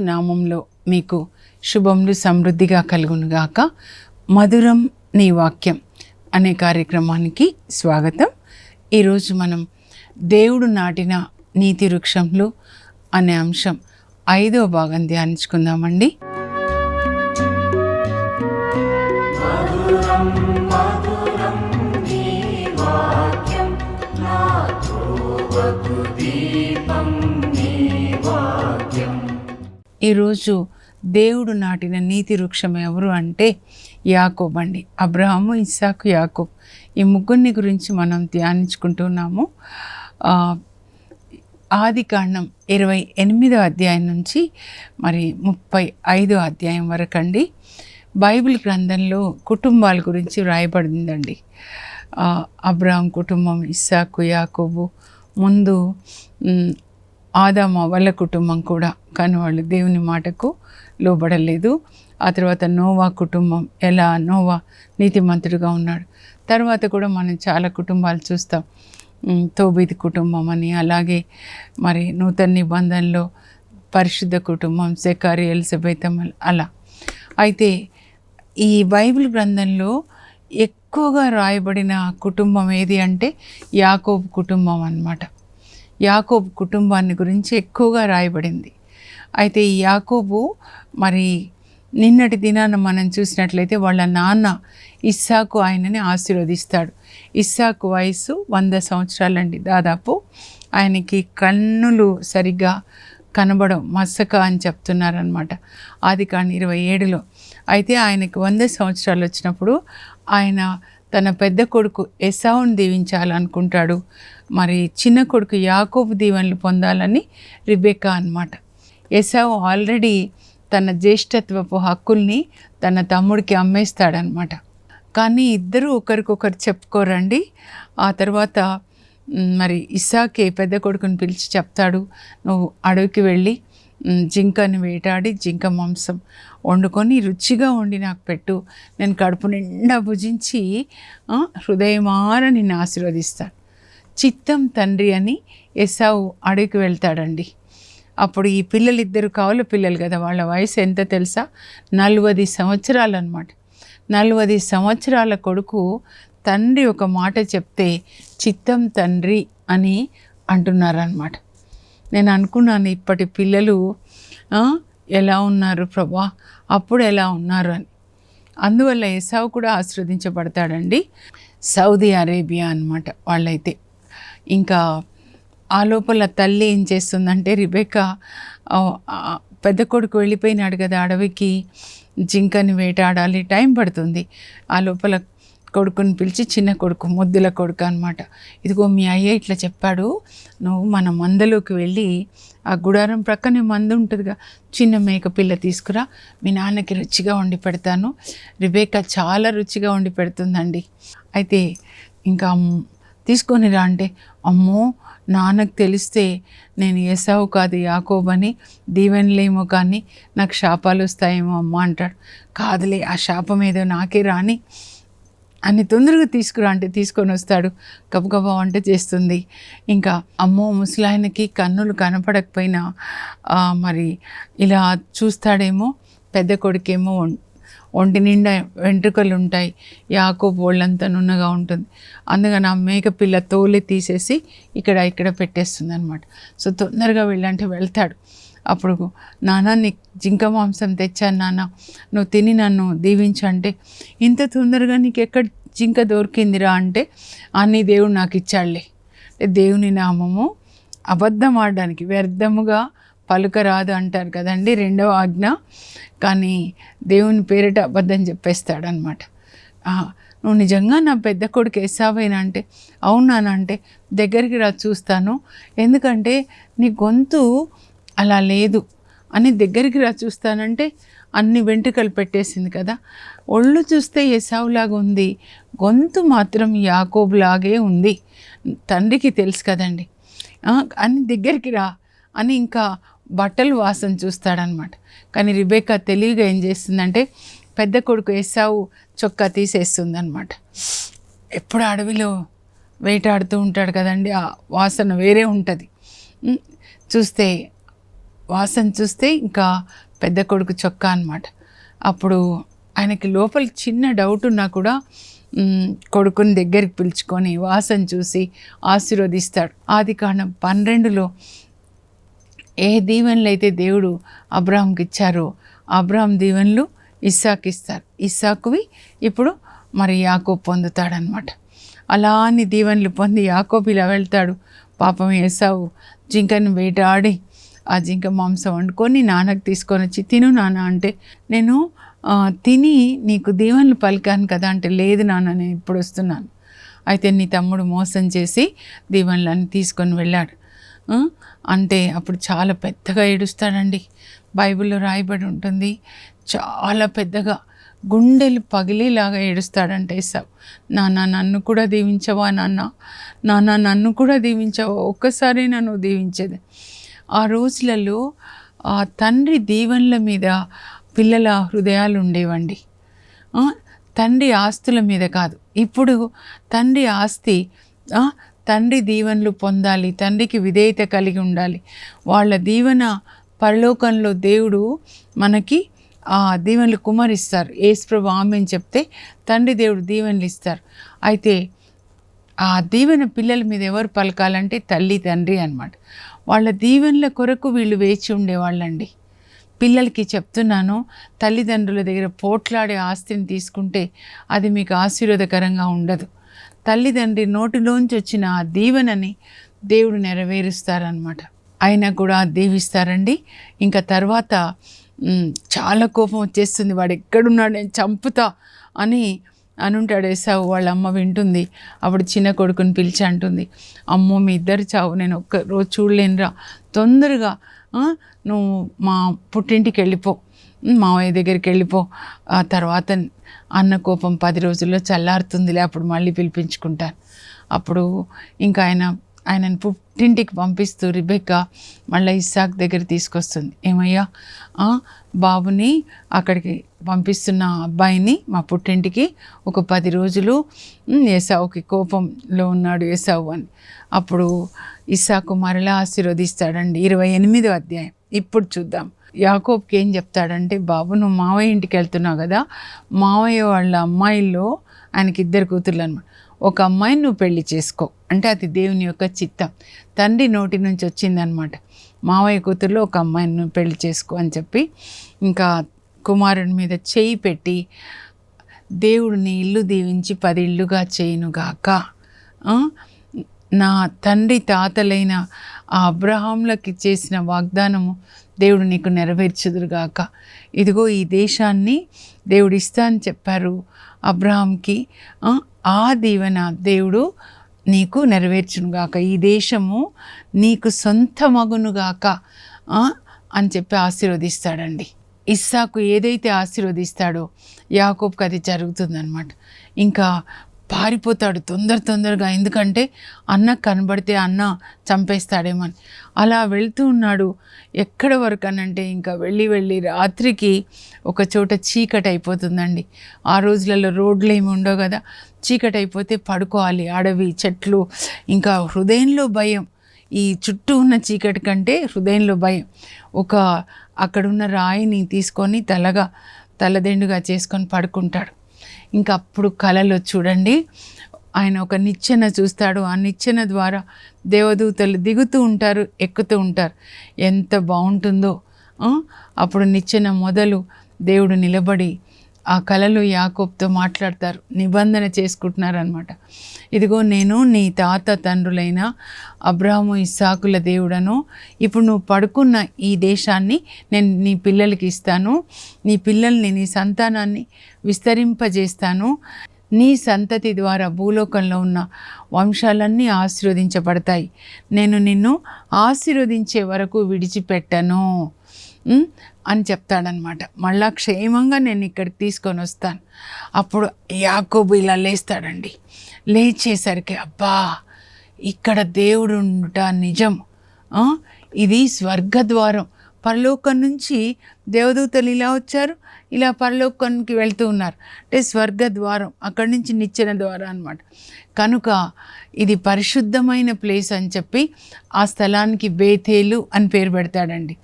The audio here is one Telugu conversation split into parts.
నామంలో మీకు శుభములు సమృద్ధిగా కలుగునుగాక. మధురం నీ వాక్యం అనే కార్యక్రమానికి స్వాగతం. ఈరోజు మనం దేవుడు నాటిన నీతి వృక్షంలో అనే అంశం ఐదో భాగం ధ్యానించుకుందామండి. ఈరోజు దేవుడు నాటిన నీతి వృక్షం ఎవరు అంటే యాకోబ్ అండి. అబ్రహాము ఇస్సాకు యాకోబ్. ఈ ముగ్గురిని గురించి మనం ధ్యానించుకుంటున్నాము ఆది కాండం ఇరవై ఎనిమిదో అధ్యాయం నుంచి మరి ముప్పై ఐదో అధ్యాయం వరకు అండి బైబిల్ గ్రంథంలో కుటుంబాల గురించి వ్రాయబడిందండి. అబ్రహం కుటుంబం ఇస్సాకు యాకోబు ముందు ఆదామ వాళ్ళ కుటుంబం కూడా కానీ వాళ్ళు దేవుని మాటకు లోబడలేదు. ఆ తర్వాత నోవా కుటుంబం ఎలా నోవా నీతిమంతుడుగా ఉన్నాడు. తర్వాత కూడా మనం చాలా కుటుంబాలు చూస్తాం. తోబీది కుటుంబం అని అలాగే మరి నూతన నిబంధనలో పరిశుద్ధ కుటుంబం సెకారి ఎలిజబెత్ అలా. అయితే ఈ బైబిల్ గ్రంథంలో ఎక్కువగా రాయబడిన కుటుంబం ఏది అంటే యాకోబు కుటుంబం అన్నమాట. యాకోబు కుటుంబాన్ని గురించి ఎక్కువగా రాయబడింది. అయితే ఈ యాకోబు మరి నిన్నటి దినాన మనం చూసినట్లయితే వాళ్ళ నాన్న ఇస్సాకు ఆయనని ఆశీర్వదిస్తాడు. ఇస్సాకు వయసు వంద సంవత్సరాలండి దాదాపు. ఆయనకి కన్నులు సరిగ్గా కనబడం మసక అని చెప్తున్నారనమాట ఆది కానీ ఇరవై ఏడులో. అయితే ఆయనకు వంద సంవత్సరాలు వచ్చినప్పుడు ఆయన తన పెద్ద కొడుకు ఎసావును దీవించాలనుకుంటాడు. మరి చిన్న కొడుకు యాకోబు దీవెనలు పొందాలని రిబెకా అన్నమాట. ఎసావు ఆల్రెడీ తన జ్యేష్ఠత్వపు హక్కుల్ని తన తమ్ముడికి అమ్మేస్తాడనమాట కానీ ఇద్దరు ఒకరికొకరు చెప్పుకోరండి. ఆ తర్వాత మరి ఇసాకే పెద్ద కొడుకుని పిలిచి చెప్తాడు నువ్వు అడవికి వెళ్ళి జింకని వేటాడి జింక మాంసం వండుకొని రుచిగా వండి నాకు పెట్టు. నేను కడుపు నిండా భుజించి హృదయమార నిన్ను ఆశీర్వదిస్తాను. చిత్తం తండ్రి అని ఎసావు అడవికి వెళ్తాడండి. అప్పుడు ఈ పిల్లలు ఇద్దరు పిల్లలు కదా వాళ్ళ వయసు ఎంత తెలుసా? నలభై సంవత్సరాలు అనమాట నలభై సంవత్సరాల కొడుకు తండ్రి ఒక మాట చెప్తే చిత్తం తండ్రి అని అంటున్నారనమాట నేను అనుకున్నాను ఇప్పటి పిల్లలు ఎలా ఉన్నారు ప్రభా? అప్పుడు ఎలా ఉన్నారు అని. అందువల్ల ఏసావు కూడా ఆశ్రవదించబడతాడండి సౌదీ అరేబియా అన్నమాట వాళ్ళైతే. ఇంకా ఆ లోపల తల్లి ఏం చేస్తుందంటే రిబెకా పెద్ద కొడుకు వెళ్ళిపోయినాడు కదా అడవికి జింకని వేటాడాలి టైం పడుతుంది. ఆ లోపల కొడుకుని పిలిచి చిన్న కొడుకు ముద్దుల కొడుకు అనమాట ఇదిగో మీ అయ్య ఇట్లా చెప్పాడు. నువ్వు మన మందలోకి వెళ్ళి ఆ గుడారం ప్రక్కనే మందు ఉంటుందిగా. చిన్న మేక పిల్ల తీసుకురా. మీ నాన్నకి రుచిగా వండి పెడతాను. రిబేక చాలా రుచిగా వండి పెడుతుందండి. అయితే ఇంకా తీసుకొని రా అంటే అమ్మో నాన్నకు తెలిస్తే నేను ఏసావు కాదు యాకోబని దీవెనలేమో కానీ నాకు శాపాలు వస్తాయేమో అమ్మ అంటాడు. కాదులే ఆ శాపం ఏదో నాకే రాని అని తొందరగా తీసుకురా అంటే తీసుకొని వస్తాడు. గబగబా వంట చేస్తుంది. ఇంకా అమ్మో ముసలాయనకి కన్నులు కనపడకపోయినా మరి ఇలా చూస్తాడేమో పెద్ద కొడుకేమో ఒంటి నిండా వెంట్రుకలు ఉంటాయి. యాకో ఒళ్ళంతా నున్నగా ఉంటుంది. అందుకని ఆ మేక పిల్ల తోలే తీసేసి ఇక్కడ ఇక్కడ పెట్టేస్తుంది అనమాట సో తొందరగా వెళ్ళంటే వెళ్తాడు. అప్పుడు నాన్న నీ జింక మాంసం తెచ్చాను నాన్న నువ్వు తిని నన్ను దీవించు అంటే ఇంత తొందరగా నీకు ఎక్కడ జింక దొరికిందిరా అంటే అన్ని దేవుడు నాకు ఇచ్చాడులే. దేవుని నామము అబద్ధం ఆడడానికి వ్యర్థముగా పలుకరాదు అంటారు కదండి రెండవ ఆజ్ఞ. కానీ దేవుని పేరిట అబద్ధం చెప్పేస్తాడనమాట నువ్వు నిజంగా నా పెద్ద కొడుకు ఎసావేనా అవునానంటే దగ్గరికి రా చూస్తాను. ఎందుకంటే నీ గొంతు అలా లేదు అని దగ్గరికి రా చూస్తానంటే అన్ని వెంట్రుకలు పెట్టేసింది కదా. ఒళ్ళు చూస్తే ఎసావులాగా ఉంది. గొంతు మాత్రం యాకోబులాగే ఉంది. తండ్రికి తెలుసు కదండి. అని దగ్గరికి రా అని ఇంకా బట్టలు వాసన చూస్తాడనమాట. కానీ రిబేకా తెలివిగా ఏం చేస్తుందంటే పెద్ద కొడుకు ఎసావు చొక్కా తీసేస్తుంది అనమాట ఎప్పుడు అడవిలో వేటాడుతూ ఉంటాడు కదండి. ఆ వాసన వేరే ఉంటుంది. చూస్తే వాసన చూస్తే ఇంకా పెద్ద కొడుకు చొక్కా అనమాట అప్పుడు ఆయనకి లోపల చిన్న డౌట్ ఉన్నా కూడా కొడుకుని దగ్గరికి పిలుచుకొని వాసన చూసి ఆశీర్వదిస్తాడు. ఆది కాండం పన్నెండులో ఏ దీవెనలు అయితే దేవుడు అబ్రాహంకి ఇచ్చారో అబ్రాహం దీవెనలు ఇస్సాకు ఇస్తారు. ఇస్సాకువి ఇప్పుడు మరి యాకో పొందుతాడనమాట అలా అని దీవెనలు పొంది యాకోబు ఇలా వెళ్తాడు. పాపం ఏసావు జింకను వేటాడి ఆ జింక మాంసం వండుకొని నాన్నకు తీసుకొని వచ్చి తిను నాన్న అంటే నేను తిని నీకు దీవెనలు పలికాను కదా అంటే లేదు నాన్న నేను ఇప్పుడు వస్తున్నాను. అయితే నీ తమ్ముడు మోసం చేసి దీవెనలన్నీ తీసుకొని వెళ్ళాడు. అంటే అప్పుడు చాలా పెద్దగా ఏడుస్తాడండి. బైబిల్లో రాయబడి ఉంటుంది చాలా పెద్దగా గుండెలు పగిలేలాగా ఏడుస్తాడంటే ఏసావు. నాన్న నన్ను కూడా దీవించవా నాన్న? నాన్న నన్ను కూడా దీవించవా? ఒక్కసారి నన్ను దీవించేది. ఆ రోజులలో ఆ తండ్రి దీవెనల మీద పిల్లల హృదయాలు ఉండేవండి. తండ్రి ఆస్తుల మీద కాదు. ఇప్పుడు తండ్రి ఆస్తి తండ్రి దీవెనలు పొందాలి తండ్రికి విధేయత కలిగి ఉండాలి. వాళ్ళ దీవెన పరలోకంలో దేవుడు మనకి ఆ దీవెనలు కుమరిస్తారు. ఏసుప్రభు ఆమె అని చెప్తే తండ్రి దేవుడు దీవెనలు ఇస్తారు. అయితే ఆ దీవెన పిల్లల మీద ఎవరు పలకాలంటే తల్లి తండ్రి అనమాట వాళ్ళ దీవెనల కొరకు వీళ్ళు వేచి ఉండేవాళ్ళండి. పిల్లలకి చెప్తున్నాను తల్లిదండ్రుల దగ్గర పోట్లాడే ఆస్తిని తీసుకుంటే అది మీకు ఆశీర్వాదకరంగా ఉండదు. తల్లిదండ్రి నోటిలోంచి వచ్చిన ఆ దీవెనని దేవుడు నెరవేరుస్తారనమాట అయినా కూడా దీవిస్తారండి. ఇంకా తర్వాత చాలా కోపం వచ్చేస్తుంది. వాడు ఎక్కడున్నాడు? నేను చంపుతా అని అనుంటాడు ఏసావు వాళ్ళ అమ్మ వింటుంది. అప్పుడు చిన్న కొడుకుని పిలిచి అంటుంది. అమ్మో మీ ఇద్దరు చావు నేను ఒక్క రోజు చూడలేనురా. తొందరగా నువ్వు మా పుట్టింటికి వెళ్ళిపో. మావయ్య దగ్గరికి వెళ్ళిపో. ఆ తర్వాత అన్న కోపం పది రోజుల్లో చల్లారుతుందిలే అప్పుడు మళ్ళీ పిలిపించుకుంటాను. అప్పుడు ఇంకా ఆయన ఆయనను పుట్టింటికి పంపిస్తూ రిబెక్క మళ్ళీ ఇస్సాక్ దగ్గర తీసుకొస్తుంది. ఏమయ్యా? బాబుని అక్కడికి పంపిస్తున్న అబ్బాయిని మా పుట్టింటికి ఒక పది రోజులు ఏసావుకి కోపంలో ఉన్నాడు ఏసావు అని. అప్పుడు ఇస్సాకు మరలా ఆశీర్వదిస్తాడండి. ఇరవై ఎనిమిదో అధ్యాయం. ఇప్పుడు చూద్దాం. యాకోబ్కి ఏం చెప్తాడంటే బాబు నువ్వు మావయ్య ఇంటికి వెళ్తున్నావు కదా? మావయ్య వాళ్ళ అమ్మాయిల్లో ఆయనకి ఇద్దరు కూతుర్లు అనమాట ఒక అమ్మాయిని నువ్వు పెళ్ళి చేసుకో. అంటే అది దేవుని యొక్క చిత్తం. తండ్రి నోటి నుంచి వచ్చిందనమాట. మావయ్య కూతురులో ఒక అమ్మాయిని నువ్వు పెళ్ళి చేసుకో అని చెప్పి ఇంకా కుమారుని మీద చేయి పెట్టి దేవుడిని ఇల్లు దీవించి పది ఇల్లుగా చేయునుగాక నా తండ్రి తాతలైన ఆ అబ్రహాంలకి చేసిన వాగ్దానము దేవుడు నీకు నెరవేర్చుదురుగాక. ఇదిగో ఈ దేశాన్ని దేవుడు ఇస్తా అని చెప్పారు. అబ్రహాంకి ఆ, దీవెన దేవుడు నీకు నెరవేర్చునుగాక. ఈ దేశము నీకు సొంత మగునుగాక అని చెప్పి ఆశీర్వదిస్తాడండి. ఇస్సాకు ఏదైతే ఆశీర్వదిస్తాడో యాకోబ్కి అది జరుగుతుందన్నమాట. ఇంకా పారిపోతాడు తొందర తొందరగా. ఎందుకంటే అన్న కనబడితే అన్న చంపేస్తాడేమో అని అలా వెళ్తూ ఉన్నాడు. ఎక్కడ వరకు అనంటే ఇంకా వెళ్ళి వెళ్ళి రాత్రికి ఒక చోట చీకటి అయిపోతుందండి ఆ రోజులలో రోడ్లు ఏమి ఉండవు కదా. చీకటి అయిపోతే పడుకోవాలి అడవి చెట్లు ఇంకా హృదయంలో భయం. ఈ చుట్టూ ఉన్న చీకటి కంటే హృదయంలో భయం. ఒక అక్కడున్న రాయిని తీసుకొని తలగా తలదిండుగా చేసుకొని పడుకుంటాడు. ఇంకా అప్పుడు కళలు చూడండి. ఆయన ఒక నిచ్చెన చూస్తాడు. ఆ నిచ్చెన ద్వారా దేవదూతలు దిగుతూ ఉంటారు ఎక్కుతూ ఉంటారు. ఎంత బాగుంటుందో అప్పుడు నిచ్చెన మొదలు దేవుడు నిలబడి ఆ కళలు యాకోబ్తో మాట్లాడతారు నిబంధన చేసుకుంటున్నారు అనమాట ఇదిగో నేను నీ తాత తండ్రులైన అబ్రాహము ఇస్సాకుల దేవుడను ఇప్పుడు నువ్వు పడుకున్న ఈ దేశాన్ని నేను నీ పిల్లలకి ఇస్తాను నీ పిల్లల్ని నీ సంతానాన్ని విస్తరింపజేస్తాను నీ సంతతి ద్వారా భూలోకంలో ఉన్న వంశాలన్నీ ఆశీర్వదించబడతాయి. నేను నిన్ను ఆశీర్వదించే వరకు విడిచిపెట్టను. అని చెప్తాడనమాట. మళ్ళా క్షేమంగా నేను ఇక్కడికి తీసుకొని వస్తాను. అప్పుడు యాకోబు ఇలా లేస్తాడండి. లేచేసరికి అబ్బా ఇక్కడ దేవుడు ఉండుట నిజం. ఇది స్వర్గద్వారం. పరలోకం నుంచి దేవదూతలు ఇలా వచ్చారు ఇలా పరలోకానికి వెళ్తూ ఉన్నారు. అంటే స్వర్గద్వారం అక్కడి నుంచి నిచ్చెన ద్వారం అనమాట కనుక ఇది పరిశుద్ధమైన ప్లేస్ అని చెప్పి ఆ స్థలానికి బేతేలు అని పేరు పెడతాడండి.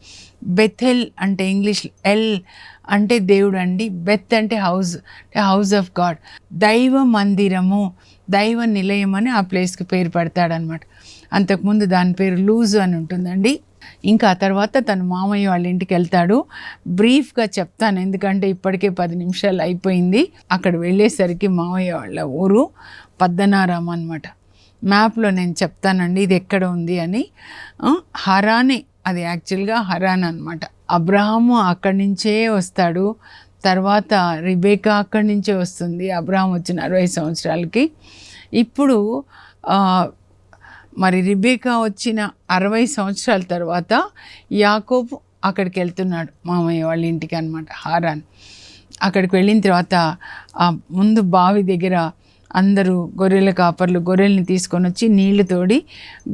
బెథెల్ అంటే ఇంగ్లీష్ ఎల్ అంటే దేవుడు అండి బెత్ అంటే హౌస్ హౌస్ ఆఫ్ గాడ్. దైవ మందిరము దైవ నిలయం అని ఆ ప్లేస్కి పేరు పెడతాడనమాట అంతకుముందు దాని పేరు లూజు అని ఉంటుందండి. ఇంకా ఆ తర్వాత తన మామయ్య వాళ్ళ ఇంటికి వెళ్తాడు. బ్రీఫ్గా చెప్తాను ఎందుకంటే ఇప్పటికే పది నిమిషాలు అయిపోయింది. అక్కడ వెళ్ళేసరికి మామయ్య వాళ్ళ ఊరు పద్దనారాం అనమాట మ్యాప్లో నేను చెప్తానండి ఇది ఎక్కడ ఉంది అని. హరానే అది యాక్చువల్గా హరాన్ అనమాట అబ్రహాము అక్కడి నుంచే వస్తాడు. తర్వాత రిబేకా అక్కడి నుంచే వస్తుంది. అబ్రహాం వచ్చిన అరవై సంవత్సరాలకి. ఇప్పుడు మరి రిబేకా వచ్చిన అరవై సంవత్సరాల తర్వాత యాకోబ్ అక్కడికి వెళ్తున్నాడు. మామయ్య వాళ్ళ ఇంటికి అనమాట హారాన్. అక్కడికి వెళ్ళిన తర్వాత ముందు బావి దగ్గర అందరూ గొర్రెల కాపర్లు గొర్రెల్ని తీసుకొని వచ్చి నీళ్ళు తోడి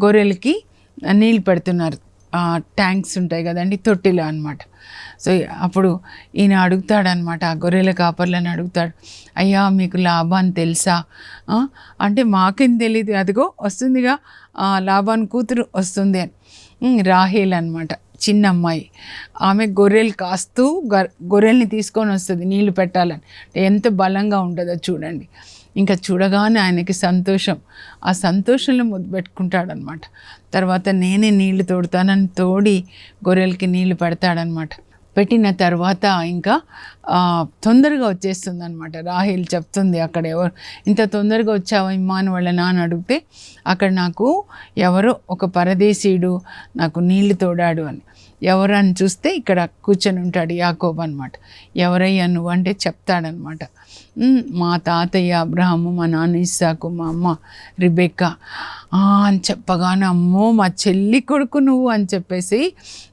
గొర్రెలకి నీళ్ళు పెడుతున్నారు. ట్యాంక్స్ ఉంటాయి కదండి తొట్టిలో అనమాట సో అప్పుడు ఈయన అడుగుతాడనమాట ఆ గొర్రెల కాపర్లను అడుగుతాడు అయ్యా మీకు లాభాన్ని తెలుసా? అంటే మాకేం తెలియదు అదిగో వస్తుందిగా లాభాన్ని కూతురు వస్తుంది అని. రాహేల్ అనమాట చిన్న అమ్మాయి ఆమె గొర్రెలు కాస్తూ గొర్రెల్ని తీసుకొని వస్తుంది నీళ్ళు పెట్టాలని. ఎంత బలంగా ఉంటుందో చూడండి. ఇంకా చూడగానే ఆయనకి సంతోషం. ఆ సంతోషంలో ముద్దు పెట్టుకుంటాడనమాట. తర్వాత నేనే నీళ్ళు తోడుతానని తోడి గొర్రెలకి నీళ్ళు పెడతాడనమాట. పెట్టిన తర్వాత ఇంకా తొందరగా వచ్చేస్తుంది అనమాట రాహిల్ చెప్తుంది అక్కడ ఎవరు ఇంత తొందరగా వచ్చావా ఇమ్మాను వాళ్ళ నాన్న అడిగితే అక్కడ నాకు ఎవరో ఒక పరదేశీయుడు నాకు నీళ్ళు తోడాడు అని. ఎవరని చూస్తే ఇక్కడ కూర్చొని ఉంటాడు యాకోబ్ అనమాట ఎవరయ్యా నువ్వు? అంటే చెప్తాడనమాట. మా తాతయ్య అబ్రహము మా నాన్న ఇస్సాకు మా అమ్మ రిబెక్క అని చెప్పగానే అమ్మో మా చెల్లి కొడుకు నువ్వు అని చెప్పేసి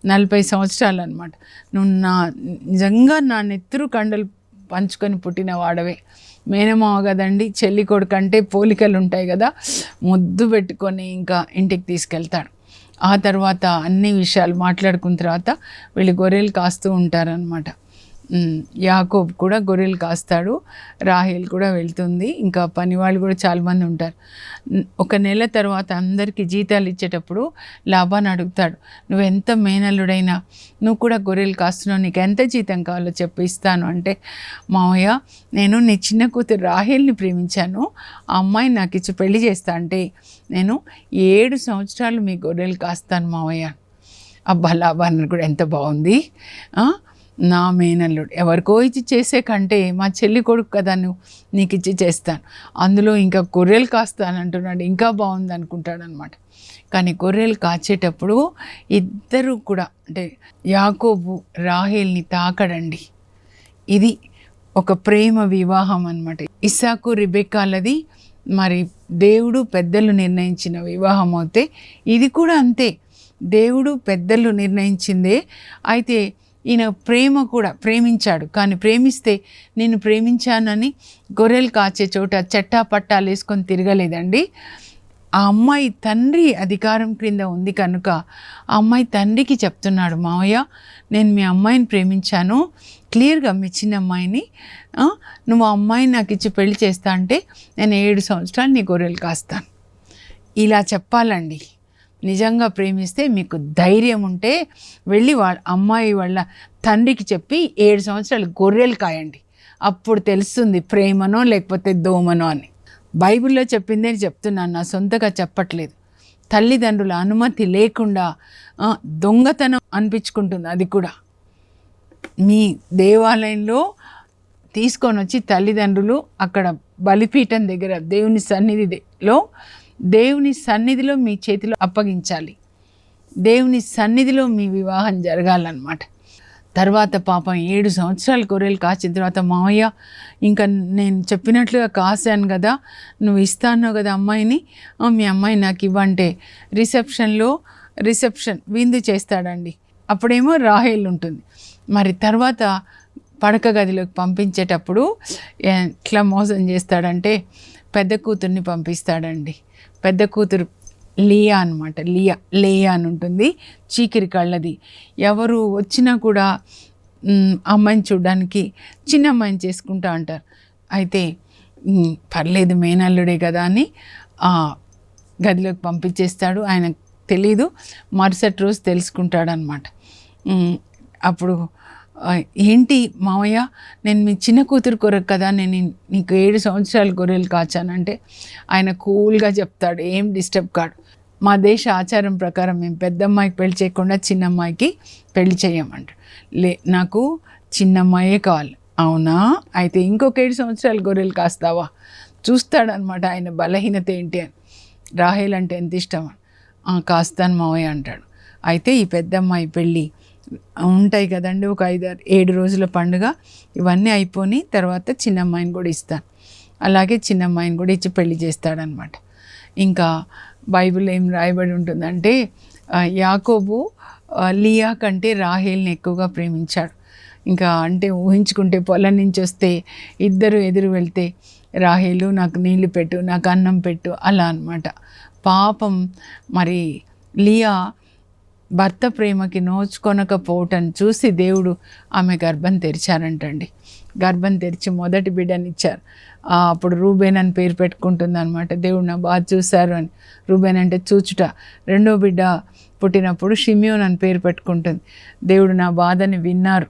నలభై సంవత్సరాలు అనమాట నువ్వు నా నిజంగా నా నెత్తురు కండలు పంచుకొని పుట్టిన వాడవే. మేనమావ కదండి చెల్లి కొడుకు అంటే పోలికలు ఉంటాయి కదా ముద్దు పెట్టుకొని ఇంకా ఇంటికి తీసుకెళ్తాడు. ఆ తర్వాత అన్ని విషయాలు మాట్లాడుకున్న తర్వాత వీళ్ళు గొర్రెలు కాస్తూ ఉంటారనమాట యాకోబ్ కూడా గొర్రెలు కాస్తాడు రాహేల్ కూడా వెళ్తుంది ఇంకా పని వాళ్ళు కూడా చాలామంది ఉంటారు. ఒక నెల తర్వాత అందరికీ జీతాలు ఇచ్చేటప్పుడు లాభాన్ని అడుగుతాడు నువ్వు ఎంత మేనల్లుడైనా నువ్వు కూడా గొర్రెలు కాస్తున్నావు నీకు ఎంత జీతం కావాలో చెప్పు ఇస్తాను. అంటే మావయ్య నేను నీ చిన్న కూతురు రాహేల్ని ప్రేమించాను ఆ అమ్మాయి నాకు ఇచ్చి పెళ్ళి చేస్తా. అంటే నేను ఏడు సంవత్సరాలు మీ గొర్రెలు కాస్తాను మావయ్య. అబ్బా లాభాన్ని కూడా ఎంత బాగుంది నా మేనల్లుడు. ఎవరికో ఇచ్చి చేసే కంటే మా చెల్లి కొడుకు కదా నువ్వు నీకు ఇచ్చి చేస్తాను. అందులో ఇంకా గొర్రెలు కాస్తానంటున్నాడు. ఇంకా బాగుంది అనుకుంటాడు అనమాట కానీ గొర్రెలు కాచేటప్పుడు ఇద్దరు కూడా అంటే యాకోబు రాహేల్ని తాకడండి. ఇది ఒక ప్రేమ వివాహం అనమాట ఇస్సాకు రిబెక్కాలది మరి దేవుడు పెద్దలు నిర్ణయించిన వివాహం అవుతే ఇది కూడా అంతే. దేవుడు పెద్దలు నిర్ణయించిందే. అయితే ఈయన ప్రేమ కూడా ప్రేమించాడు. కానీ ప్రేమిస్తే నేను ప్రేమించానని గొర్రెలు కాచే చోట చట్టా పట్టాలు వేసుకొని తిరగలేదండి. ఆ అమ్మాయి తండ్రి అధికారం క్రింద ఉంది కనుక ఆ అమ్మాయి తండ్రికి చెప్తున్నాడు మావయ్య నేను మీ అమ్మాయిని ప్రేమించాను. క్లియర్గా మీ చిన్న అమ్మాయిని నువ్వు ఆ అమ్మాయిని నాకు ఇచ్చి పెళ్ళి చేస్తా అంటే నేను ఏడు సంవత్సరాలు నీ గొర్రెలు కాస్తాను. ఇలా చెప్పాలండి. నిజంగా ప్రేమిస్తే మీకు ధైర్యం ఉంటే వెళ్ళి వాళ్ళ అమ్మాయి వాళ్ళ తండ్రికి చెప్పి ఏడు సంవత్సరాలు గొర్రెలు కాయండి. అప్పుడు తెలుస్తుంది ప్రేమనో లేకపోతే దోమనో అని. బైబిల్లో చెప్పిందే చెప్తున్నాను నా సొంతగా చెప్పట్లేదు. తల్లిదండ్రుల అనుమతి లేకుండా దొంగతనం అనిపించుకుంటుంది అది కూడా. మీ దేవాలయంలో తీసుకొని వచ్చి తల్లిదండ్రులు అక్కడ బలిపీఠం దగ్గర దేవుని సన్నిధిలో దేవుని సన్నిధిలో మీ చేతిలో అప్పగించాలి. దేవుని సన్నిధిలో మీ వివాహం జరగాలన్నమాట. తర్వాత పాపం ఏడు సంవత్సరాలు గొర్రెలు కాచిన తర్వాత మావయ్య ఇంకా నేను చెప్పినట్లుగా కాశాను కదా నువ్వు ఇస్తాను కదా అమ్మాయిని మీ అమ్మాయి నాకు ఇవ్వంటే రిసెప్షన్లో రిసెప్షన్ విందు చేస్తాడండి. అప్పుడేమో రాహేల్ ఉంటుంది. మరి తర్వాత పడక గదిలోకి పంపించేటప్పుడు ఎట్లా మోసం చేస్తాడంటే పెద్ద కూతుర్ని పంపిస్తాడండి. పెద్ద కూతురు లియా అనమాట లియా లేయా అని ఉంటుంది. చీకిరి కళ్ళది. ఎవరు వచ్చినా కూడా అమ్మాయిని చూడడానికి చిన్న అమ్మాయిని చేసుకుంటా అంటారు. అయితే పర్లేదు మేనల్లుడే కదా అని గదిలోకి పంపించేస్తాడు. ఆయన తెలీదు. మరుసటి రోజు తెలుసుకుంటాడనమాట అప్పుడు ఏంటి మావయ్య నేను మీ చిన్న కూతురు కొరకు కదా నేను నీకు ఏడు సంవత్సరాలు గొర్రెలు కాచానంటే ఆయన కూల్గా చెప్తాడు ఏం డిస్టర్బ్ కాడు. మా దేశ ఆచారం ప్రకారం మేము పెద్ద అమ్మాయికి పెళ్ళి చేయకుండా చిన్న అమ్మాయికి పెళ్ళి చేయమంట లే నాకు చిన్న అమ్మాయే కావాలి. అవునా? అయితే ఇంకొక ఏడు సంవత్సరాలు గొర్రెలు కాస్తావా? చూస్తాడనమాట ఆయన బలహీనత ఏంటి అని. రాహేల్ అంటే ఎంత ఇష్టం కాస్తాను మావయ్య అంటాడు. అయితే ఈ పెద్ద అమ్మాయి పెళ్ళి ఉంటాయి కదండి ఒక ఐదు ఏడు రోజుల పండుగ. ఇవన్నీ అయిపోయి తర్వాత చిన్న అమ్మాయిని కూడా ఇస్తాను అలాగే చిన్న అమ్మాయిని కూడా ఇచ్చి పెళ్ళి చేస్తాడనమాట ఇంకా బైబిల్ ఏం రాయబడి ఉంటుందంటే యాకోబు లియా కంటే రాహేల్ని ఎక్కువగా ప్రేమించాడు. ఇంకా అంటే ఊహించుకుంటే పొలం నుంచి వస్తే ఇద్దరు ఎదురు వెళ్తే రాహేలు నాకు నీళ్ళు పెట్టు నాకు అన్నం పెట్టు అలా అనమాట పాపం మరి లియా భర్త ప్రేమకి నోచుకొనకపోవటం చూసి దేవుడు ఆమె గర్భం తెరిచారంటండి. గర్భం తెరిచి మొదటి బిడ్డనిచ్చారు. అప్పుడు రూబేన్ అని పేరు పెట్టుకుంటుంది అనమాట దేవుడు నా బాధ చూశారు అని. రూబేన్ అంటే చూచుట. రెండో బిడ్డ పుట్టినప్పుడు షిమ్యోన్ అని పేరు పెట్టుకుంటుంది. దేవుడు నా బాధని విన్నారు.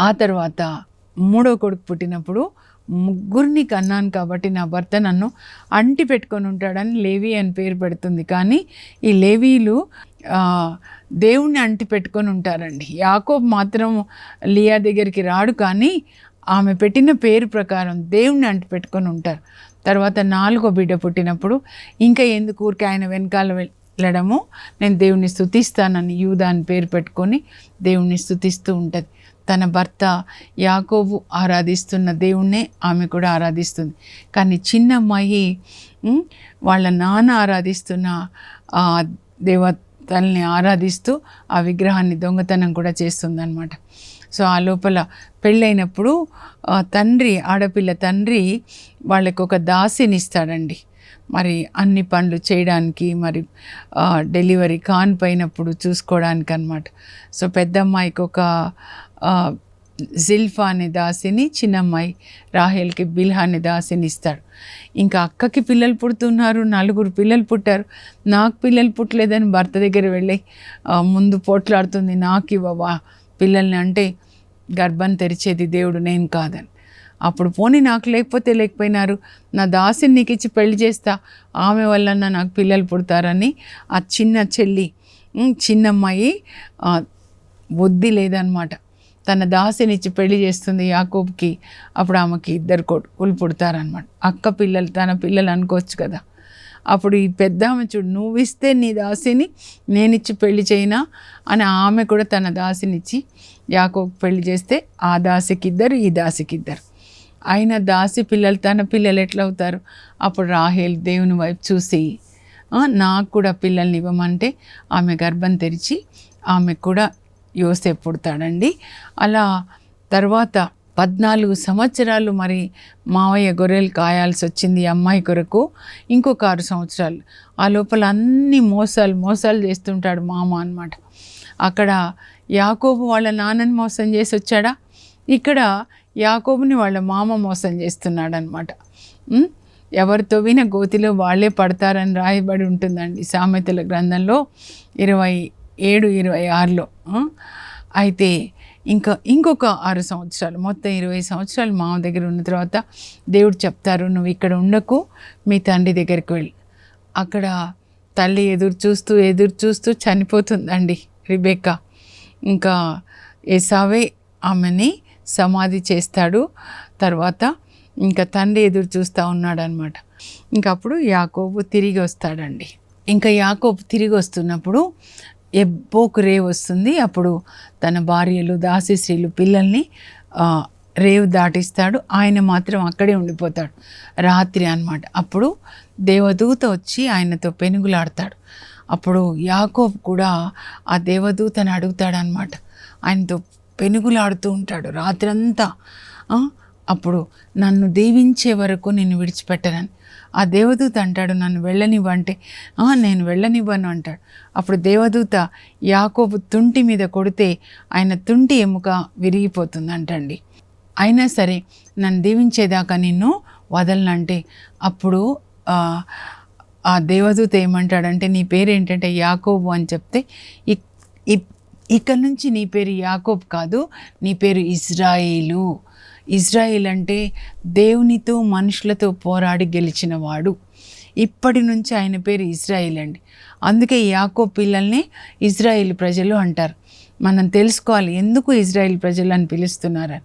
ఆ తర్వాత మూడో కొడుకు పుట్టినప్పుడు ముగ్గురిని కన్నాను కాబట్టి నా భర్త నన్ను అంటి పెట్టుకొని ఉంటాడని లేవి అని పేరు పెడుతుంది. కానీ ఈ లేవీలు దేవుణ్ణి అంటి పెట్టుకొని ఉంటారండి. యాకోబ్ మాత్రం లియా దగ్గరికి రాడు కానీ ఆమె పెట్టిన పేరు ప్రకారం దేవుణ్ణి అంటి పెట్టుకొని ఉంటారు. తర్వాత నాలుగో బిడ్డ పుట్టినప్పుడు ఇంకా ఎందుకు ఊరికే ఆయన వెనకాల వెళ్ళడము? నేను దేవుణ్ణి స్థుతిస్తానని యూదా అని పేరు పెట్టుకొని దేవుణ్ణి స్థుతిస్తూ ఉంటుంది. తన భర్త యాకోబు ఆరాధిస్తున్న దేవుణ్ణే ఆమె కూడా ఆరాధిస్తుంది. కానీ చిన్న అమ్మాయి వాళ్ళ నాన్న ఆరాధిస్తున్న ఆ దేవతల్ని ఆరాధిస్తూ ఆ విగ్రహాన్ని దొంగతనం కూడా చేస్తుందన్నమాట. సో ఆ లోపల పెళ్ళైనప్పుడు తండ్రి ఆడపిల్ల తండ్రి వాళ్ళకి ఒక దాసిని ఇస్తాడండి మరి అన్ని పనులు చేయడానికి మరి డెలివరీ కానిపోయినప్పుడు చూసుకోవడానికి అనమాట సో పెద్ద అమ్మాయికి ఒక జిల్ఫా అనే దాసిని చిన్నమ్మాయి రాహేల్కి బిల్హా అనే దాసిని ఇస్తాడు. ఇంకా అక్కకి పిల్లలు పుడుతున్నారు నలుగురు పిల్లలు పుట్టారు. నాకు పిల్లలు పుట్టలేదని భర్త దగ్గర వెళ్ళి ముందు పోట్లాడుతుంది నాకు ఇవ్వవా పిల్లల్ని? అంటే గర్భం తెరిచేది దేవుడు నేను కాదని. అప్పుడు పోనీ నాకు లేకపోతే లేకపోయినారు. నా దాసిని నీకు ఇచ్చి పెళ్ళి చేస్తా ఆమె వలన నాకు పిల్లలు పుడతారని ఆ చిన్న చెల్లి చిన్నమ్మాయి ఆ, బుద్ధి లేదనమాట. తన దాసినిచ్చి పెళ్ళి చేస్తుంది యాకూబ్కి. అప్పుడు ఆమెకి ఇద్దరు కొడుకులు పుడతారనమాట అక్క పిల్లలు తన పిల్లలు అనుకోవచ్చు కదా. అప్పుడు ఈ పెద్ద ఆమె చూడు నువ్వు ఇస్తే నీ దాసిని నేనిచ్చి పెళ్ళి చేయనా? అని ఆమె కూడా తన దాసినిచ్చి యాకోబు పెళ్ళి చేస్తే ఆ దాసికి ఇద్దరు ఈ దాసికి ఇద్దరు అయిన దాసి పిల్లలు తన పిల్లలు ఎట్లా అవుతారు అప్పుడు రాహేల్ దేవుని వైపు చూసి నాకు కూడా పిల్లల్ని ఇవ్వమంటే ఆమె గర్భం తెరిచి ఆమె కూడా యోసేపు పుడతాడండి. అలా తర్వాత పద్నాలుగు సంవత్సరాలు మరి మావయ్య గొర్రెలు కాయాల్సి వచ్చింది అమ్మాయి కొరకు. ఇంకొక ఆరు సంవత్సరాలు. ఆ లోపల అన్ని మోసాలు మోసాలు చేస్తుంటాడు మామ అన్నమాట. అక్కడ యాకోబు వాళ్ళ నాన్నని మోసం చేసి వచ్చాడా ఇక్కడ యాకోబుని వాళ్ళ మామ మోసం చేస్తున్నాడు అనమాట ఎవరు తవ్విన గోతిలో వాళ్ళే పడతారని రాయబడి ఉంటుందండి సామెతల గ్రంథంలో. ఇరవై ఏడు ఇరవై ఆరులో అయితే ఇంకా ఇంకొక ఆరు సంవత్సరాలు మొత్తం ఇరవై సంవత్సరాలు మామ దగ్గర ఉన్న తర్వాత దేవుడు చెప్తారు నువ్వు ఇక్కడ ఉండకు మీ తండ్రి దగ్గరికి వెళ్ళి. అక్కడ తల్లి ఎదురు చూస్తూ ఎదురు చూస్తూ చనిపోతుందండి రిబెక్క. ఇంకా ఏసావే ఆమెని సమాధి చేస్తాడు తర్వాత ఇంకా తండ్రి ఎదురు చూస్తూ ఉన్నాడనమాట. ఇంకా అప్పుడు యాకోబు తిరిగి వస్తాడండి. ఇంకా యాకోబు తిరిగి వస్తున్నప్పుడు ఎబ్బోకు రేవ్ వస్తుంది. అప్పుడు తన భార్యలు దాసిశ్రీలు పిల్లల్ని రేవు దాటిస్తాడు. ఆయన మాత్రం అక్కడే ఉండిపోతాడు. రాత్రి అనమాట అప్పుడు దేవదూత వచ్చి ఆయనతో పెనుగులాడతాడు. అప్పుడు యాకోబ్ కూడా ఆ దేవదూతను అడుగుతాడనమాట ఆయనతో పెనుగులాడుతూ ఉంటాడు రాత్రంతా. అప్పుడు నన్ను దీవించే వరకు నేను విడిచిపెట్టనని. ఆ దేవదూత అంటాడు నన్ను వెళ్ళనివ్వ అంటే నేను వెళ్ళనివ్వను అంటాడు. అప్పుడు దేవదూత యాకోబు తుంటి మీద కొడితే ఆయన తుంటి ఎముక విరిగిపోతుంది అంటండి అయినా సరే నన్ను దీవించేదాకా నిన్ను వదలనంటే అప్పుడు ఆ, దేవదూత ఏమంటాడంటే నీ పేరు ఏంటంటే యాకోబు అని చెప్తే ఇక్- ఇక్కడ నుంచి నీ పేరు యాకోబ్ కాదు నీ పేరు ఇజ్రాయిలు ఇజ్రాయిల్ అంటే దేవునితో మనుషులతో పోరాడి గెలిచినవాడు. ఇప్పటి నుంచి ఆయన పేరు ఇజ్రాయిల్ అండి. అందుకే యాకో పిల్లల్ని ఇజ్రాయిల్ ప్రజలు అంటారు. మనం తెలుసుకోవాలి ఎందుకు ఇజ్రాయిల్ ప్రజలు అని పిలుస్తున్నారని.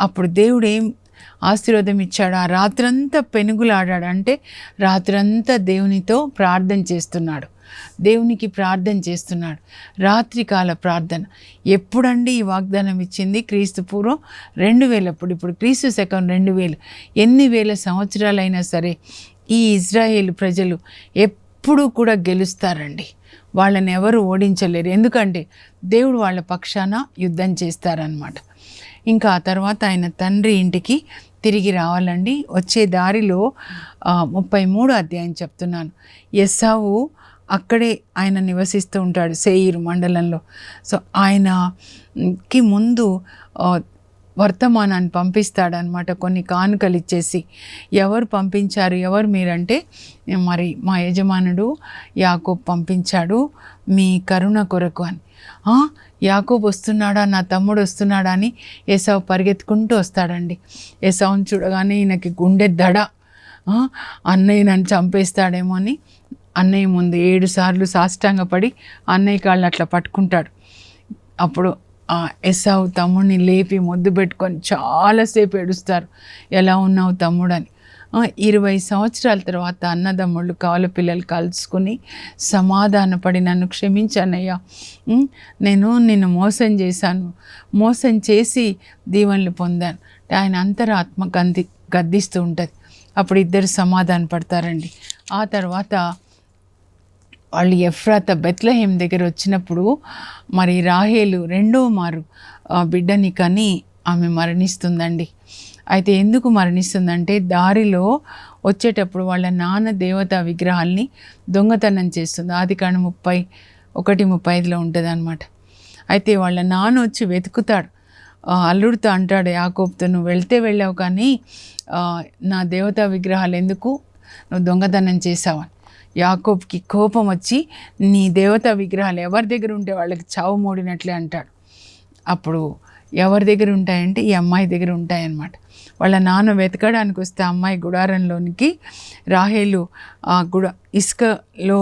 అప్పుడు దేవుడు ఏం ఆశీర్వాదం ఇచ్చాడు? ఆ రాత్రంతా పెనుగులాడాడు. అంటే రాత్రంతా దేవునితో ప్రార్థన చేస్తున్నాడు. దేవునికి ప్రార్థన చేస్తున్నాడు. రాత్రికాల ప్రార్థన. ఎప్పుడండి ఈ వాగ్దానం ఇచ్చింది? క్రీస్తు పూర్వం రెండు వేలప్పుడు ఇప్పుడు క్రీస్తు శకం రెండు వేలు. ఎన్ని వేల సంవత్సరాలైనా సరే ఈ ఇజ్రాయేల్ ప్రజలు ఎప్పుడూ కూడా గెలుస్తారండి. వాళ్ళని ఎవరు ఓడించలేరు. ఎందుకంటే దేవుడు వాళ్ళ పక్షాన యుద్ధం చేస్తారనమాట ఇంకా ఆ తర్వాత ఆయన తండ్రి ఇంటికి తిరిగి రావాలండి. వచ్చే దారిలో ముప్పై మూడు అధ్యాయం చెప్తున్నాను. ఎస్సావు అక్కడే ఆయన నివసిస్తూ ఉంటాడు సేయిర్ మండలంలో. సో ఆయనకి ముందు వర్తమానాన్ని పంపిస్తాడనమాట కొన్ని కానుకలు ఇచ్చేసి. ఎవరు పంపించారు ఎవరు మీరంటే మరి మా యజమానుడు యాకోబ్ పంపించాడు మీ కరుణ కొరకు అని. యాకోబ్ వస్తున్నాడా నా తమ్ముడు వస్తున్నాడా అని ఏసావు పరిగెత్తుకుంటూ వస్తాడండి. ఏసావుని చూడగానే ఈయనకి గుండె దడ. అన్నయ్య నన్ను చంపేస్తాడేమో అని అన్నయ్య ముందు ఏడు సార్లు సాష్టాంగపడి అన్నయ్య కాళ్ళని అట్లా పట్టుకుంటాడు. అప్పుడు ఆ ఎసావు తమ్ముడిని లేపి ముద్దు పెట్టుకొని చాలాసేపు ఏడుస్తారు. ఎలా ఉన్నావు తమ్ముడని ఇరవై సంవత్సరాల తర్వాత అన్నదమ్ముళ్ళు కవల పిల్లలు కలుసుకుని సమాధానపడి నన్ను క్షమించానయ్యా. నేను నిన్ను మోసం చేశాను. మోసం చేసి దీవెనలు పొందాను. ఆయన అంతరాత్మ గంది గద్దిస్తూ ఉంటుంది. అప్పుడు ఇద్దరు సమాధాన పడతారండి. ఆ తర్వాత వాళ్ళు ఎఫ్రాత బెత్లహేం దగ్గర వచ్చినప్పుడు మరి రాహేలు రెండో మారు బిడ్డని కని ఆమె మరణిస్తుందండి. అయితే ఎందుకు మరణిస్తుందంటే దారిలో వచ్చేటప్పుడు వాళ్ళ నాన్న దేవతా విగ్రహాల్ని దొంగతనం చేస్తుంది. ఆది కాండం ముప్పై ఒకటి ముప్పై ఐదులో ఉంటుంది అనమాట అయితే వాళ్ళ నాన్న వచ్చి వెతుకుతాడు. అల్లుడితో అంటాడు యాకోబ్తో నువ్వు వెళ్తే వెళ్ళావు కానీ నా దేవతా విగ్రహాలు ఎందుకు? నువ్వు దొంగతనం చేసావని యాకోబ్కి కోపం వచ్చి నీ దేవతా విగ్రహాలు ఎవరి దగ్గర ఉంటే వాళ్ళకి చావు మూడినట్లే అంటాడు. అప్పుడు ఎవరి దగ్గర ఉంటాయంటే ఈ అమ్మాయి దగ్గర ఉంటాయన్నమాట. వాళ్ళ నాన్న వెతకడానికి వస్తే అమ్మాయి గుడారంలోనికి రాహేలు ఆ గుడ ఇసుకలో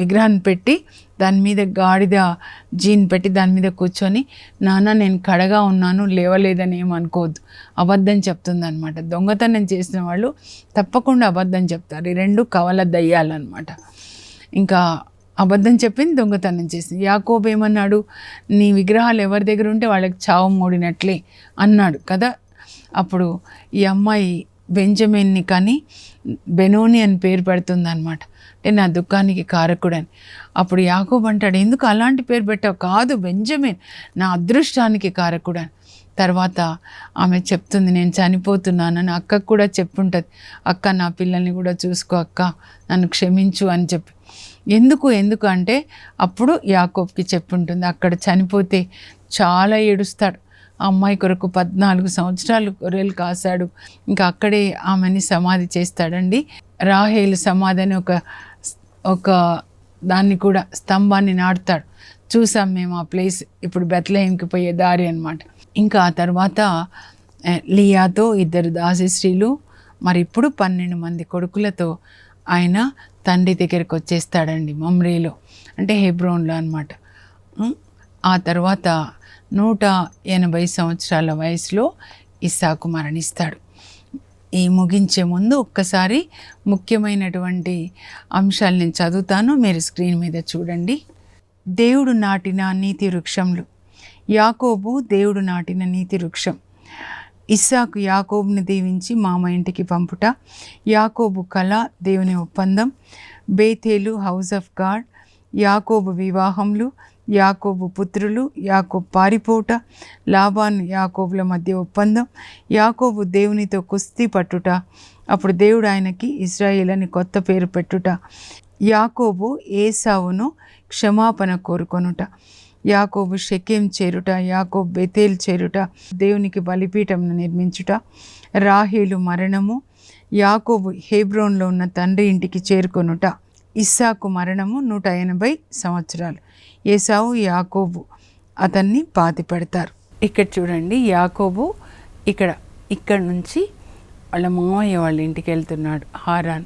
విగ్రహాన్ని పెట్టి దాని మీద గాడిద జీన్ పెట్టి దాని మీద కూర్చొని నాన్న నేను కడగా ఉన్నాను లేవలేదని ఏమనుకోవద్దు అబద్ధం చెప్తుంది అనమాట దొంగతనం చేసిన వాళ్ళు తప్పకుండా అబద్ధం చెప్తారు. ఈ రెండు కవల దయ్యాలన్నమాట. ఇంకా అబద్ధం చెప్పింది దొంగతనం చేసింది. యాకోబ్ ఏమన్నాడు? నీ విగ్రహాలు ఎవరి దగ్గర ఉంటే వాళ్ళకి చావు మూడినట్లే అన్నాడు కదా. అప్పుడు ఈ అమ్మాయి బెంజమిన్ని కానీ బెనోని అని పేరు పెడుతుంది నేను నా దుఃఖానికి కారకుడని. అప్పుడు యాకోబ్ అంటాడు ఎందుకు అలాంటి పేరు పెట్టావు? కాదు బెంజమిన్ నా అదృష్టానికి కారకుడని. తర్వాత ఆమె చెప్తుంది నేను చనిపోతున్నానని అక్కకు కూడా చెప్పుంటుంది. అక్క నా పిల్లల్ని కూడా చూసుకో అక్క నన్ను క్షమించు అని చెప్పి. ఎందుకు ఎందుకు అంటే అప్పుడు యాకోబ్కి చెప్పుంటుంది అక్కడ చనిపోతే చాలా ఏడుస్తాడు. అమ్మాయి కొరకు పద్నాలుగు సంవత్సరాలు గొర్రెలు కాశాడు. ఇంకా అక్కడే ఆమెని సమాధి చేస్తాడండి. రాహేలు సమాధి అని ఒక ఒక దాన్ని కూడా స్తంభాన్ని నాటుతాడు. చూసాం మేము ఆ ప్లేస్. ఇప్పుడు బెత్లహేమ్కి పోయే దారి అనమాట ఇంకా ఆ తర్వాత లియాతో ఇద్దరు దాసిశ్రీలు మరి ఇప్పుడు పన్నెండు మంది కొడుకులతో ఆయన తండ్రి దగ్గరికి వచ్చేస్తాడండి మమ్రేలో. అంటే హెబ్రోన్లో అనమాట ఆ తర్వాత నూట ఎనభై సంవత్సరాల వయసులో ఇస్సాకు మరణిస్తాడు. ఈ ముగించే ముందు ఒక్కసారి ముఖ్యమైనటువంటి అంశాలు నేను చదువుతాను. మీరు స్క్రీన్ మీద చూడండి. దేవుడు నాటిన నీతి వృక్షంలు యాకోబు దేవుడు నాటిన నీతి వృక్షం. ఇస్సాకు యాకోబుని దీవించి మామ ఇంటికి పంపుట. యాకోబు కళ దేవుని ఒప్పందం. Bethel house of God. యాకోబు వివాహంలు యాకోబు పుత్రులు యాకోబు పారిపోట లాభాను యాకోబుల మధ్య ఒప్పందం యాకోబు దేవునితో కుస్తీ పట్టుట అప్పుడు దేవుడు ఆయనకి ఇజ్రాయేల్ అని కొత్త పేరు పెట్టుట యాకోబు ఏసావును క్షమాపణ కోరుకొనుట యాకోబు షెకేం చేరుట యాకోబు బెతేల్ చేరుట దేవునికి బలిపీఠంను నిర్మించుట రాహేలు మరణము యాకోబు హేబ్రోన్లో ఉన్న తండ్రి ఇంటికి చేరుకొనుట. ఇస్సాకు మరణము నూట ఎనభై సంవత్సరాలు. ఏసావు యాకోబు అతన్ని పాతి పెడతారు. ఇక్కడ చూడండి యాకోబు ఇక్కడ ఇక్కడ నుంచి వాళ్ళ మామయ్య వాళ్ళ ఇంటికి వెళ్తున్నాడు హారాన్.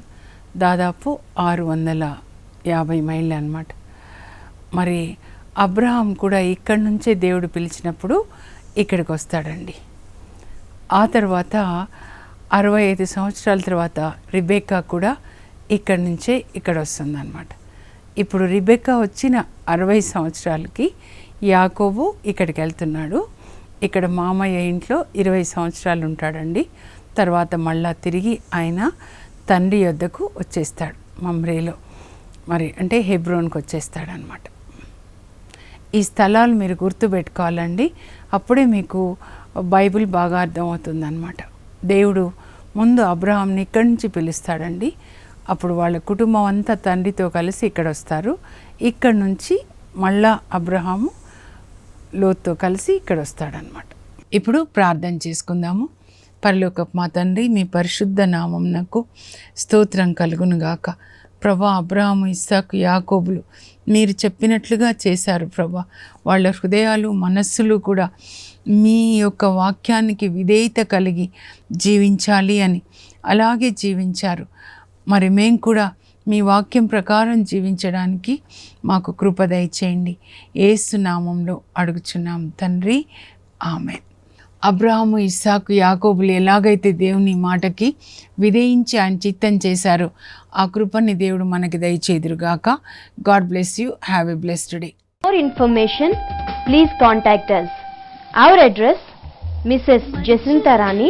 దాదాపు ఆరు వందల యాభై మైళ్ళు అనమాట మరి అబ్రహాం కూడా ఇక్కడి నుంచే దేవుడు పిలిచినప్పుడు ఇక్కడికి వస్తాడండి. ఆ తర్వాత అరవై ఐదు సంవత్సరాల తర్వాత రిబేకా కూడా ఇక్కడి నుంచే ఇక్కడ వస్తుందన్నమాట. ఇప్పుడు రిబెక్క వచ్చిన అరవై సంవత్సరాలకి యాకోబు ఇక్కడికి వెళ్తున్నాడు. ఇక్కడ మామయ్య ఇంట్లో ఇరవై సంవత్సరాలు ఉంటాడండి. తర్వాత మళ్ళా తిరిగి ఆయన తండ్రి యొద్దకు వచ్చేస్తాడు మమ్రేలో. మరి అంటే హెబ్రోన్కి వచ్చేస్తాడనమాట ఈ స్థలాలు మీరు గుర్తుపెట్టుకోవాలండి. అప్పుడే మీకు బైబిల్ బాగా అర్థమవుతుందన్నమాట. దేవుడు ముందు అబ్రహాంని ఇక్కడి నుంచి పిలుస్తాడండి. అప్పుడు వాళ్ళ కుటుంబం అంతా తండ్రితో కలిసి ఇక్కడ వస్తారు ఇక్కడ నుంచి మళ్ళా అబ్రహాము లోతో కలిసి ఇక్కడ వస్తాడనమాట ఇప్పుడు ప్రార్థన చేసుకుందాము. పరలోకపు మా తండ్రి మీ పరిశుద్ధ నామంనకు స్తోత్రం కలుగును గాక ప్రభా అబ్రహాము ఇస్సాకు యాకోబులు మీరు చెప్పినట్లుగా చేశారు ప్రభా. వాళ్ళ హృదయాలు మనస్సులు కూడా మీ యొక్క వాక్యానికి విధేయత కలిగి జీవించాలి అని అలాగే జీవించారు. మరి మేము కూడా మీ వాక్యం ప్రకారం జీవించడానికి మాకు కృప దయచేయండి. ఏసు నామంలో అడుగుచున్నాం తండ్రి. ఆమె అబ్రహాము ఇస్సాకు యాకోబులు ఎలాగైతే దేవుని మాటకి విధేయించి ఆయన చిత్తం చేశారో ఆ కృపని దేవుడు మనకి దయచేదురుగాక. God bless you. Have a blessed day. For information, please contact us. Our address, Mrs. Jacinta Rani,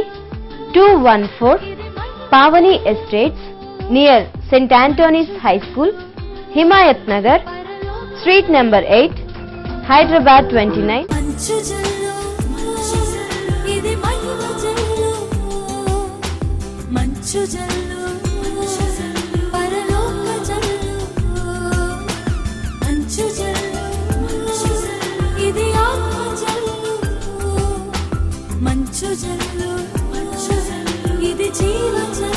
214 Pavani Estates, near St. Anthony's High School, Himayat Nagar, Street number 8, Hyderabad 29. మంచు జల్లు ఇది జీవ జల్లు